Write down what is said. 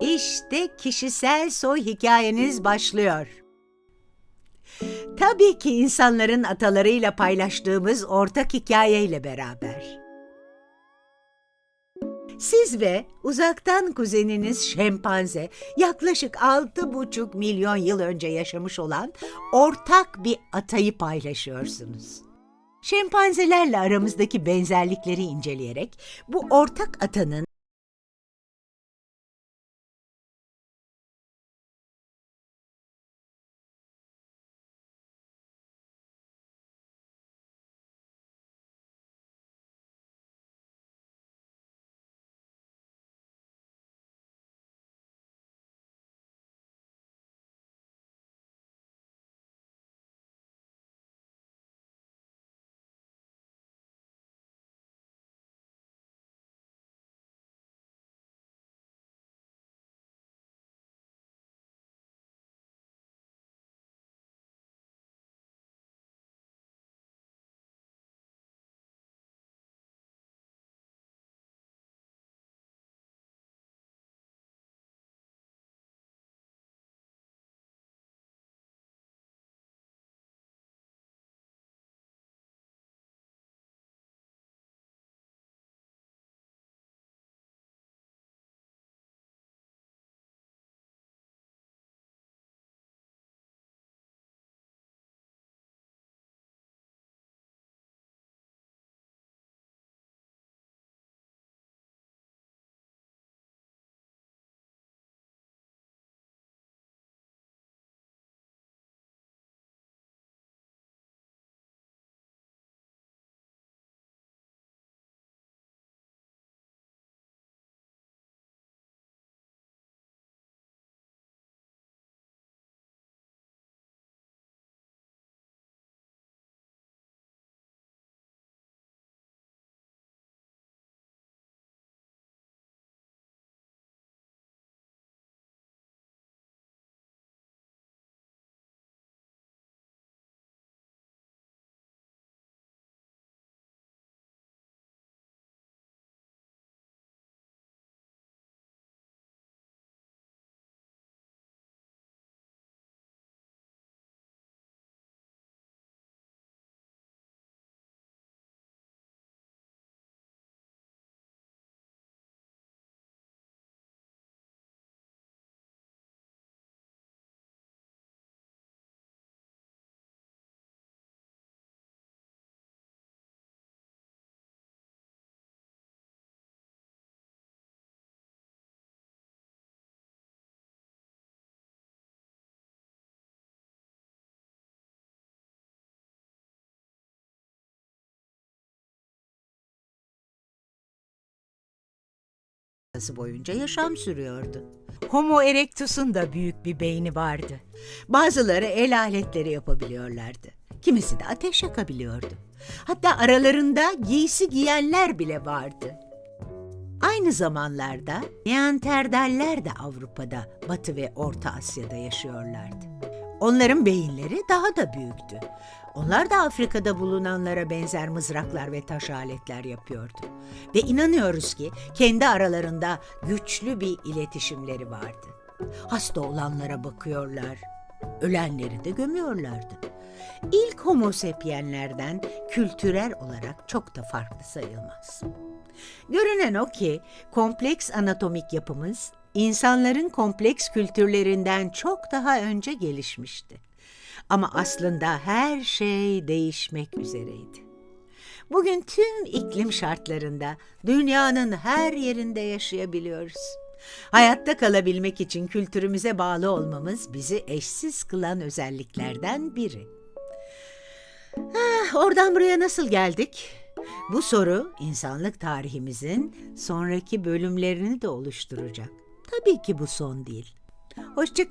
İşte kişisel soy hikayeniz başlıyor. Tabii ki insanların atalarıyla paylaştığımız ortak hikayeyle beraber. Siz ve uzaktan kuzeniniz şempanze yaklaşık altı buçuk milyon yıl önce yaşamış olan ortak bir atayı paylaşıyorsunuz. Şempanzelerle aramızdaki benzerlikleri inceleyerek bu ortak atanın boyunca yaşam sürüyordu. Homo erectus'un da büyük bir beyni vardı. Bazıları el aletleri yapabiliyorlardı. Kimisi de ateş yakabiliyordu. Hatta aralarında giysi giyenler bile vardı. Aynı zamanlarda Neandertaller de Avrupa'da, Batı ve Orta Asya'da yaşıyorlardı. Onların beyinleri daha da büyüktü. Onlar da Afrika'da bulunanlara benzer mızraklar ve taş aletler yapıyordu. Ve inanıyoruz ki kendi aralarında güçlü bir iletişimleri vardı. Hasta olanlara bakıyorlar, ölenleri de gömüyorlardı. İlk homo sapienslerden kültürel olarak çok da farklı sayılmaz. Görünen o ki kompleks anatomik yapımız insanların kompleks kültürlerinden çok daha önce gelişmişti. Ama aslında her şey değişmek üzereydi. Bugün tüm iklim şartlarında dünyanın her yerinde yaşayabiliyoruz. Hayatta kalabilmek için kültürümüze bağlı olmamız bizi eşsiz kılan özelliklerden biri. Ah, oradan buraya nasıl geldik? Bu soru insanlık tarihimizin sonraki bölümlerini de oluşturacak. Tabii ki bu son değil. Hoşça